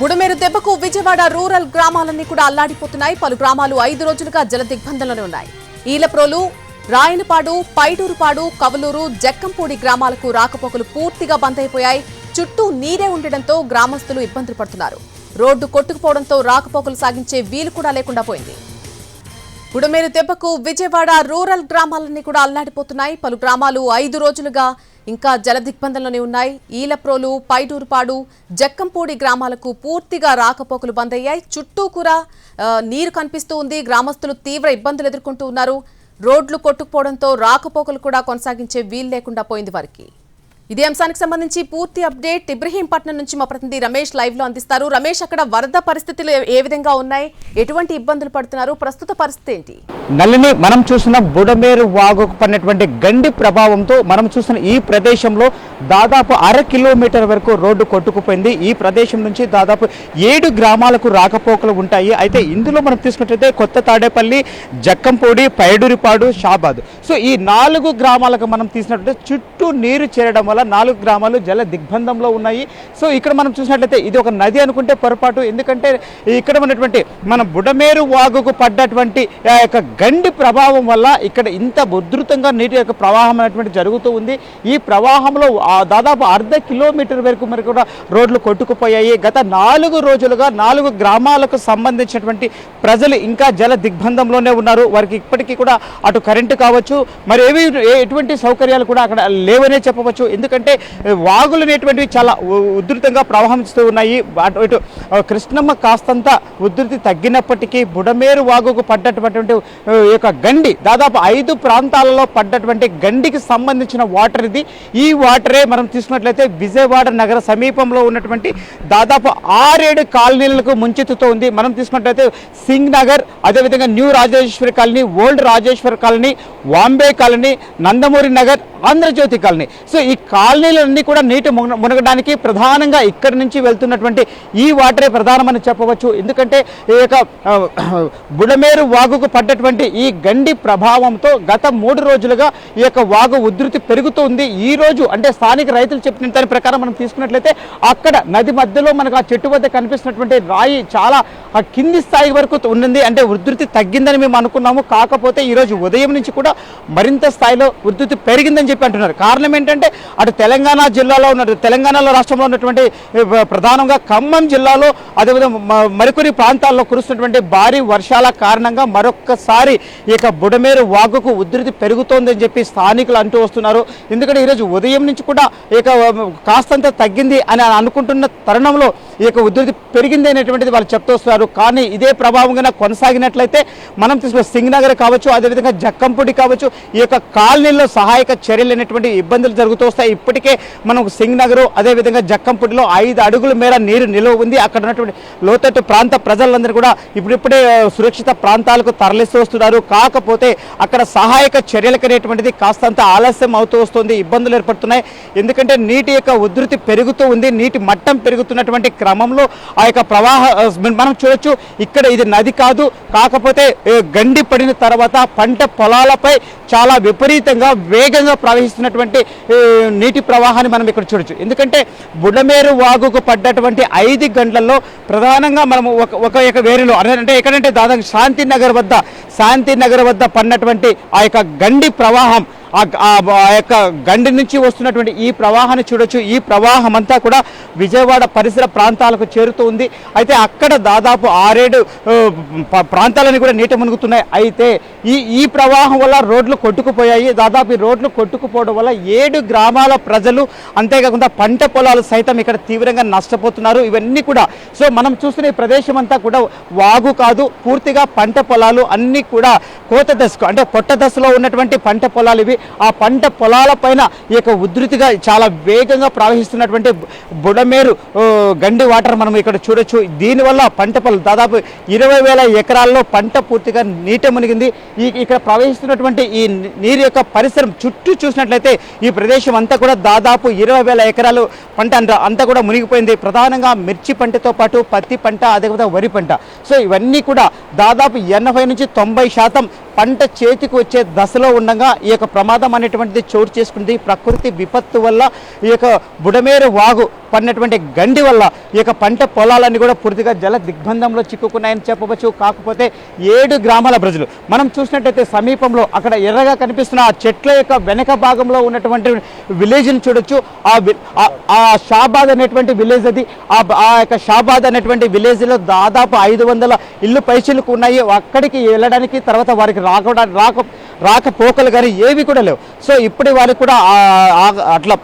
బుడమేరు దెబ్బకు విజయవాడ రూరల్ గ్రామాలన్నీ కూడా అల్లాడిపోతున్నాయి. పలు గ్రామాలు ఐదు రోజులుగా జల దిగ్బంధంలోనే ఉన్నాయి. ఈలప్రోలు రాయనపాడు పైడూరుపాడు కవలూరు జక్కంపూడి గ్రామాలకు రాకపోకలు పూర్తిగా బంద్ అయిపోయాయి చుట్టూ నీరే ఉండడంతో గ్రామస్తులు ఇబ్బందులు పడుతున్నారు. రోడ్డు కొట్టుకుపోవడంతో రాకపోకలు సాగించే వీలు కూడా లేకుండా పోయింది. బుడమేరు దెబ్బకు విజయవాడ రూరల్ గ్రామాలన్నీ కూడా అల్లాడిపోతున్నాయి. పలు గ్రామాలు ఐదు రోజులుగా ఇంకా జలదిగ్బంధంలోనే ఉన్నాయి. ఈలప్రోలు పైడూరుపాడు జక్కంపూడి గ్రామాలకు పూర్తిగా రాకపోకలు బంద్ అయ్యాయి చుట్టూ కూడా నీరు కనిపిస్తూ ఉంది. గ్రామస్తులు తీవ్ర ఇబ్బందులు ఎదుర్కొంటూ ఉన్నారు. రోడ్లు కొట్టుకుపోవడంతో రాకపోకలు కూడా కొనసాగించే వీలు లేకుండా పోయింది వారికి. ఇదే అంశానికి సంబంధించి పూర్తి అప్డేట్ ఇబ్రహీంపట్నం నుంచి మా ప్రతినిధి రమేష్ లైవ్లో అందిస్తారు. రమేష్ అక్కడ వరద పరిస్థితులు ఏ- విధంగా ఉన్నాయి? ఎటువంటి ఇబ్బందులు పడుతున్నారు? ప్రస్తుత పరిస్థితి ఏంటి? నల్లిని మనం చూసిన బుడమేరు వాగుకు పడినటువంటి గండి ప్రభావంతో మనం చూసిన ఈ ప్రదేశంలో దాదాపు అర కిలోమీటర్ వరకు రోడ్డు కొట్టుకుపోయింది. ఈ ప్రదేశం నుంచి దాదాపు ఏడు గ్రామాలకు రాకపోకలు ఉంటాయి. అయితే ఇందులో మనం తీసుకున్నట్లయితే కొత్త తాడేపల్లి జక్కంపూడి పైడూరిపాడు షాబాద్. సో ఈ నాలుగు గ్రామాలకు మనం తీసినట్లయితే చుట్టూ నీరు చేరడం వల్ల నాలుగు గ్రామాలు జల దిగ్బంధంలో ఉన్నాయి. సో ఇక్కడ మనం చూసినట్లయితే ఇది ఒక నది అనుకుంటే పొరపాటు. ఎందుకంటే ఇక్కడ ఉన్నటువంటి మన బుడమేరు వాగుకు పడ్డటువంటి ఆ యొక్క గండి ప్రభావం వల్ల ఇక్కడ ఇంత ఉధృతంగా నీటి యొక్క ప్రవాహం అనేటువంటి జరుగుతూ ఉంది. ఈ ప్రవాహంలో దాదాపు అర్ధ కిలోమీటర్ వరకు మరి కూడా రోడ్లు కొట్టుకుపోయాయి. గత నాలుగు రోజులుగా నాలుగు గ్రామాలకు సంబంధించినటువంటి ప్రజలు ఇంకా జల దిగ్బంధంలోనే ఉన్నారు. వారికి ఇప్పటికీ కూడా అటు కరెంటు కావచ్చు మరి ఏవి ఏ- ఎటువంటి సౌకర్యాలు కూడా అక్కడ లేవనే చెప్పవచ్చు. ఎందుకంటే వాగులు అనేటువంటివి చాలా ఉధృతంగా ప్రవహిస్తూ ఉన్నాయి. అటు ఇటు కృష్ణమ్మ కాస్తంత ఉధృతి తగ్గినప్పటికీ బుడమేరు వాగుకు పడ్డటువంటి యొక్క గండి దాదాపు ఐదు ప్రాంతాలలో పడ్డటువంటి గండికి సంబంధించిన వాటర్ ఇది. ఈ వాటరే మనం తీసుకున్నట్లయితే విజయవాడ నగర సమీపంలో ఉన్నటువంటి దాదాపు ఆరేడు కాలనీలకు ముంచెత్తుతో ఉంది మనం తీసుకున్నట్లయితే సింగ్ నగర్ అదేవిధంగా new Rajeshwari colony old Rajeshwari colony Vambay colony Nandamuri Nagar Andhrajyothi colony. So ఈ కాలనీలన్నీ కూడా నీటి మునగడానికి ప్రధానంగా ఇక్కడి నుంచి వెళ్తున్నటువంటి ఈ వాటరే ప్రధానమని చెప్పవచ్చు. ఎందుకంటే ఈ యొక్క బుడమేరు వాగుకు పడ్డటువంటి ఈ గండి ప్రభావంతో గత మూడు రోజులుగా ఈ యొక్క వాగు ఉధృతి పెరుగుతుంది. ఈ రోజు అంటే స్థానిక రైతులు చెప్పిన దాని ప్రకారం మనం తీసుకున్నట్లయితే అక్కడ నది మధ్యలో మనకు ఆ చెట్టు వద్ద కనిపిస్తున్నటువంటి రాయి చాలా ఆ కింది స్థాయి వరకు ఉన్నది. అంటే ఉధృతి తగ్గిందని మేము అనుకున్నాము. కాకపోతే ఈ రోజు ఉదయం నుంచి కూడా మరింత స్థాయిలో ఉధృతి పెరిగిందని చెప్పి అంటున్నారు. కారణం ఏంటంటే అటు తెలంగాణ జిల్లాలో ఉన్న తెలంగాణలో రాష్ట్రంలో ఉన్నటువంటి ప్రధానంగా ఖమ్మం జిల్లాలో అదేవిధంగా మరికొన్ని ప్రాంతాల్లో కురుస్తున్నటువంటి భారీ వర్షాల కారణంగా మరొక్కసారి ఈ బుడమేరు వాగుకు ఉధృతి పెరుగుతోందని చెప్పి స్థానికులు అంటూ వస్తున్నారు. ఎందుకంటే ఈరోజు ఉదయం నుంచి కూడా ఇక కాస్తంత తగ్గింది అని అనుకుంటున్న తరుణంలో ఈ ఉధృతి పెరిగింది అనేటువంటిది వాళ్ళు చెప్తూ వస్తున్నారు. కానీ ఇదే ప్రభావంగా కొనసాగినట్లయితే మనం తీసుకున్న సింగ్ నగర్ కావచ్చు అదేవిధంగా జక్కంపూడి కావచ్చు ఈ యొక్క కాలనీల్లో సహాయక చర్యలు అనేటువంటి ఇబ్బందులు జరుగుతూ వస్తాయి. ఇప్పటికే మనం సింగ్ నగర్ అదేవిధంగా జక్కంపూడిలో ఐదు అడుగుల మేర నీరు నిలువ ఉంది. అక్కడ ఉన్నటువంటి లోతట్టు ప్రాంత ప్రజలందరూ కూడా ఇప్పుడిప్పుడే సురక్షిత ప్రాంతాలకు తరలిస్తూ వస్తున్నారు. కాకపోతే అక్కడ సహాయక చర్యలకు అనేటువంటిది కాస్తంత ఆలస్యం అవుతూ వస్తుంది. ఇబ్బందులు ఏర్పడుతున్నాయి. ఎందుకంటే నీటి యొక్క ఉధృతి పెరుగుతూ ఉంది. నీటి మట్టం పెరుగుతున్నటువంటి క్రమంలో ఆ యొక్క ప్రవాహ మనం చూడొచ్చు ఇక్కడ ఇది నది కాదు. కాకపోతే గండి పడిన తర్వాత పంట పొలాలపై చాలా విపరీతంగా వేగంగా ప్రవహిస్తున్నటువంటి నీటి ప్రవాహాన్ని మనం ఇక్కడ చూడొచ్చు. ఎందుకంటే బుడమేరు వాగుకు పడ్డటువంటి ఐదు గంటలలో ప్రధానంగా మనము ఒక ఒక యొక్క వేరులో అంటే ఎక్కడంటే దాదాపు శాంతి నగర్ వద్ద శాంతి నగర్ వద్ద పడినటువంటి ఆ యొక్క గండి ప్రవాహం ఆ యొక్క గండి నుంచి వస్తున్నటువంటి ఈ ప్రవాహాన్ని చూడొచ్చు. ఈ ప్రవాహం అంతా కూడా విజయవాడ పరిసర ప్రాంతాలకు చేరుతూ ఉంది. అయితే అక్కడ దాదాపు ఆరేడు ప్రాంతాలని కూడా నీట మునుగుతున్నాయి. అయితే ఈ ఈ ప్రవాహం వల్ల రోడ్లు కొట్టుకుపోయాయి. దాదాపు ఈ రోడ్లు కొట్టుకుపోవడం వల్ల ఏడు గ్రామాల ప్రజలు అంతేకాకుండా పంట పొలాలు సైతం ఇక్కడ తీవ్రంగా నష్టపోతున్నారు. ఇవన్నీ కూడా సో మనం చూస్తున్న ఈ ప్రదేశం అంతా కూడా వాగు కాదు. పూర్తిగా పంట పొలాలు అన్నీ కూడా కోత దశకు అంటే కొట్ట దశలో ఉన్నటువంటి పంట పొలాలు ఇవి. ఆ పంట పొలాల పైన ఈ యొక్క ఉధృతిగా చాలా వేగంగా ప్రవహిస్తున్నటువంటి బుడమేరు గండి వాటర్ మనం ఇక్కడ చూడొచ్చు. దీనివల్ల పంట పొలం దాదాపు ఇరవై వేల ఎకరాల్లో పంట పూర్తిగా నీట మునిగింది. ఈ ఇక్కడ ప్రవహిస్తున్నటువంటి ఈ నీరు యొక్క పరిసరం చుట్టూ చూసినట్లయితే ఈ ప్రదేశం అంతా కూడా దాదాపు ఇరవై వేల ఎకరాలు పంట అంతా కూడా మునిగిపోయింది. ప్రధానంగా మిర్చి పంటతో పాటు పత్తి పంట అదేవిధంగా వరి పంట. సో ఇవన్నీ కూడా దాదాపు ఎనభై నుంచి తొంభై శాతం పంట చేతికి వచ్చే దశలో ఉండగా ఈ యొక్క ప్రమాదం అనేటువంటిది చోటు చేసుకుంది. ప్రకృతి విపత్తు వల్ల ఈ యొక్క బుడమేరు వాగు పడినటువంటి గండి వల్ల ఈ యొక్క పంట పొలాలన్నీ కూడా పూర్తిగా జల దిగ్బంధంలో చిక్కుకున్నాయని చెప్పవచ్చు. కాకపోతే ఏడు గ్రామాల ప్రజలు మనం చూసినట్టయితే సమీపంలో అక్కడ ఎర్రగా కనిపిస్తున్న ఆ చెట్ల యొక్క వెనక భాగంలో ఉన్నటువంటి విలేజ్ని చూడొచ్చు. ఆ ఆ- షాబాద్ అనేటువంటి విలేజ్ అది. ఆ ఆ యొక్క షాబాద్ అనేటువంటి విలేజ్లో దాదాపు ఐదు వందల ఇల్లు పైచీలకు ఉన్నాయి. అక్కడికి వెళ్ళడానికి తర్వాత వారికి రాకడానికి రాక రాకపోకలు కానీ ఏవి కూడా లేవు. సో ఇప్పటి వారికి కూడా అట్లా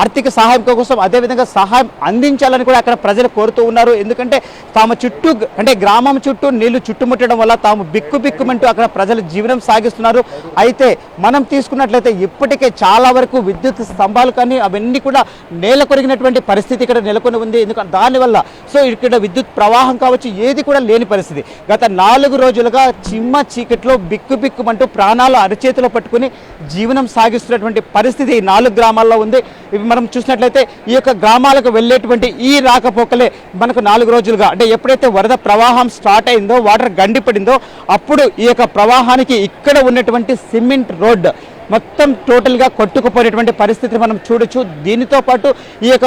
ఆర్థిక సహాయం కోసం అదేవిధంగా సహాయం అందించాలని కూడా అక్కడ ప్రజలు కోరుతూ ఉన్నారు. ఎందుకంటే తాము చుట్టూ అంటే గ్రామం చుట్టూ నీళ్ళు చుట్టుముట్టడం వల్ల తాము బిక్కు బిక్కుమంటూ అక్కడ ప్రజలు జీవనం సాగిస్తున్నారు. అయితే మనం తీసుకున్నట్లయితే ఇప్పటికే చాలా వరకు విద్యుత్ స్తంభాలు కానీ అవన్నీ కూడా నేల కొరిగినటువంటి పరిస్థితి ఇక్కడ నెలకొని ఉంది. ఎందుకంటే దానివల్ల సో ఇక్కడ విద్యుత్ ప్రవాహం కావచ్చు ఏది కూడా లేని పరిస్థితి. గత నాలుగు రోజులుగా చిమ్మ చీకట్లో బిక్కు బిక్కుమంటూ ప్రాణాలు అరచేతిలో పట్టుకుని జీవనం సాగిస్తున్నటువంటి పరిస్థితి ఈ నాలుగు గ్రామాల్లో ఉంది. ఇవి మనం చూసినట్లయితే ఈ యొక్క గ్రామాలకు వెళ్ళేటువంటి ఈ రాకపోకలే మనకు నాలుగు రోజులుగా అంటే ఎప్పుడైతే వరద ప్రవాహం స్టార్ట్ అయిందో వాటర్ గండి పడిందో అప్పుడు ఈ యొక్క ప్రవాహానికి ఇక్కడ ఉన్నటువంటి సిమెంట్ రోడ్ మొత్తం టోటల్గా కొట్టుకుపోయినటువంటి పరిస్థితిని మనం చూడొచ్చు. దీనితో పాటు ఈ యొక్క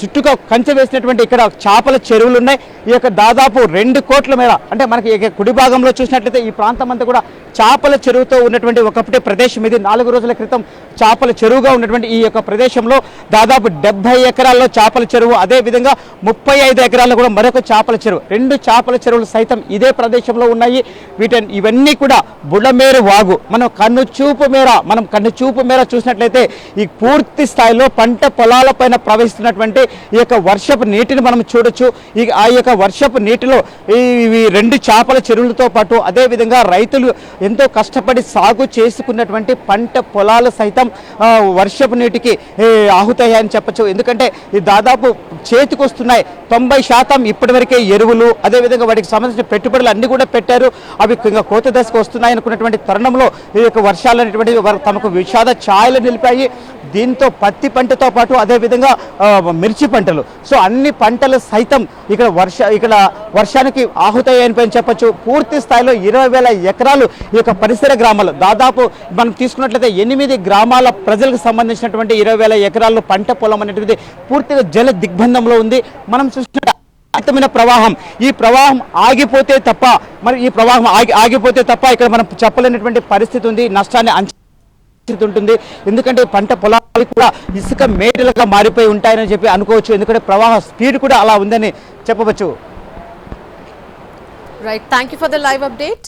చుట్టుగా కంచె వేసినటువంటి ఇక్కడ చేపల చెరువులు ఉన్నాయి. ఈ యొక్క దాదాపు రెండు కోట్ల మేర అంటే మనకి కుడి భాగంలో చూసినట్లయితే ఈ ప్రాంతం అంతా కూడా చేపల చెరువుతో ఉన్నటువంటి ఒకప్పటి ప్రదేశం. ఇది నాలుగు రోజుల క్రితం చేపల చెరువుగా ఉన్నటువంటి ఈ యొక్క ప్రదేశంలో దాదాపు డెబ్బై ఎకరాల్లో చేపల చెరువు అదే విధంగా ముప్పై ఐదు ఎకరాల్లో కూడా మరొక చేపల చెరువు. రెండు చేపల చెరువులు సైతం ఇదే ప్రదేశంలో ఉన్నాయి. వీటిని ఇవన్నీ కూడా బుడమేరు వాగు. మనం కన్ను చూపు మేర మనం కన్ను చూపు మేర చూసినట్లయితే ఈ పూర్తి స్థాయిలో పంట పొలాల పైన ప్రవహిస్తున్నటువంటి ఈ యొక్క వర్షపు నీటిని మనం చూడొచ్చు. ఈ ఆ యొక్క వర్షపు నీటిలో ఈ రెండు చేపల చెరువులతో పాటు అదే విధంగా రైతులు ఎంతో కష్టపడి సాగు చేసుకున్నటువంటి పంట పొలాలు సైతం వర్షపు నీటికి ఆహుతయ్యాయని చెప్పచ్చు. ఎందుకంటే ఈ దాదాపు చేతికి వస్తున్నాయి తొంభై శాతం ఇప్పటివరకే ఎరువులు అదేవిధంగా వాటికి సంబంధించిన పెట్టుబడులు అన్నీ కూడా పెట్టారు. అవి ఇంకా కోత దశకు వస్తున్నాయి అనుకున్నటువంటి తరుణంలో ఈ యొక్క వర్షాలు అనేటువంటి తమకు విషాద ఛాయలు నిలిపాయి దీంతో పత్తి పంటతో పాటు అదేవిధంగా మిర్చి పంటలు. సో అన్ని పంటలు సైతం ఇక్కడ వర్ష ఇక్కడ వర్షానికి ఆహుతయ్యాయని పని చెప్పొచ్చు. పూర్తి స్థాయిలో ఇరవై వేల ఎకరాలు ఈ యొక్క పరిసర గ్రామాలు. దాదాపు మనం తీసుకున్నట్లయితే ఎనిమిది గ్రామాల ప్రజలకు సంబంధించినటువంటి ఇరవై వేల ఎకరాల్లో పంట పొలం అనేటువంటిది పూర్తిగా జల దిగ్బంధంలో ఉంది. మనం చూసిన అమితమైన ప్రవాహం. ఈ ప్రవాహం ఆగిపోతే తప్ప మరి ఈ ప్రవాహం ఆగి ఆగిపోతే తప్ప ఇక్కడ మనం చెప్పలేనటువంటి పరిస్థితి ఉంది. నష్టాన్ని అంచనా పరిస్థితి ఉంటుంది. ఎందుకంటే పంట పొలాలు కూడా ఇసుక మేటలుగా మారిపోయి ఉంటాయని చెప్పి అనుకోవచ్చు. ఎందుకంటే ప్రవాహ స్పీడ్ కూడా అలా ఉందని చెప్పవచ్చు. Right thank you for the live update